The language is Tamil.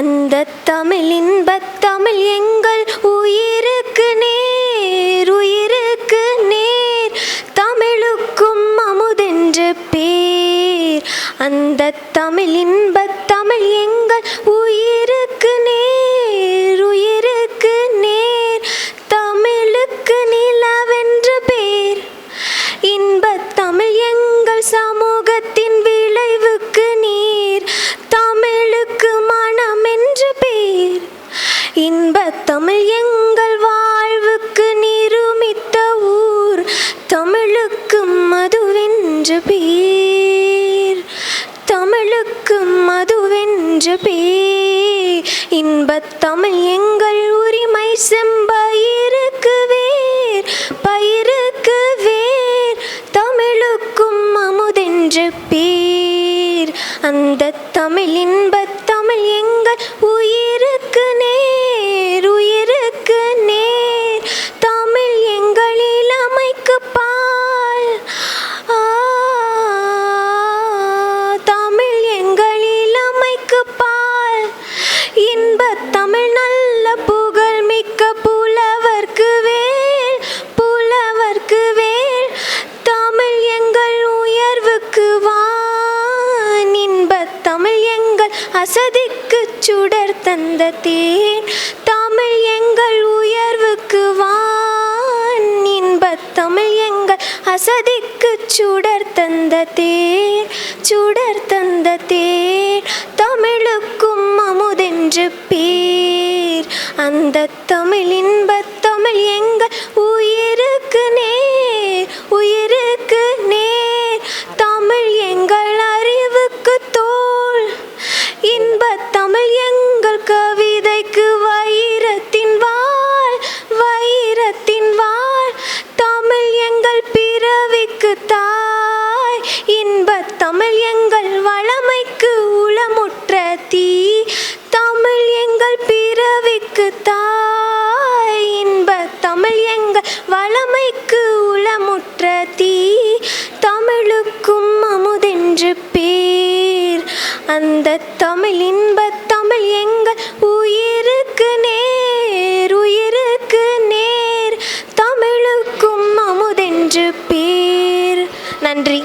அந்த தமிழ் இன்பத் தமிழ் எங்கள் உயிருக்கு நேர் உயிருக்கு நேர். தமிழுக்கும் அமுதென்று பேர். அந்த தமிழ் இன்பத் மதுவென்று பேர். இன்பத்தமிழ் எங்கள் உரிமை செம்பயிருக்கு வேர். பயிருக்கு வேர். தமிழுக்கும் அமுதென்று பேர். அந்த தமிழ் இன்பத் சுடர் தந்த தேன் தமிழ் எங்கள் உயர்வுக்கு வான். இன்பத் தமிழ் எங்கள் அசதிக்கு சுடர் தந்த தேன் சுடர் தந்த தேன். தமிழுக்கும் அமுதென்று பேர். அந்த தமிழ் இன்பத் தமிழ் எங்கள் உயிர் தாய் இன்ப தமிழ் எங்கள் வளமைக்கு உளமுற்ற தீ. தமிழுக்கும் அமுதென்று பேர். அந்த தமிழ் இன்ப தமிழ் எங்கள் உயிருக்கு நேர் உயிருக்கு நேர். தமிழுக்கும் அமுதென்று பேர். நன்றி.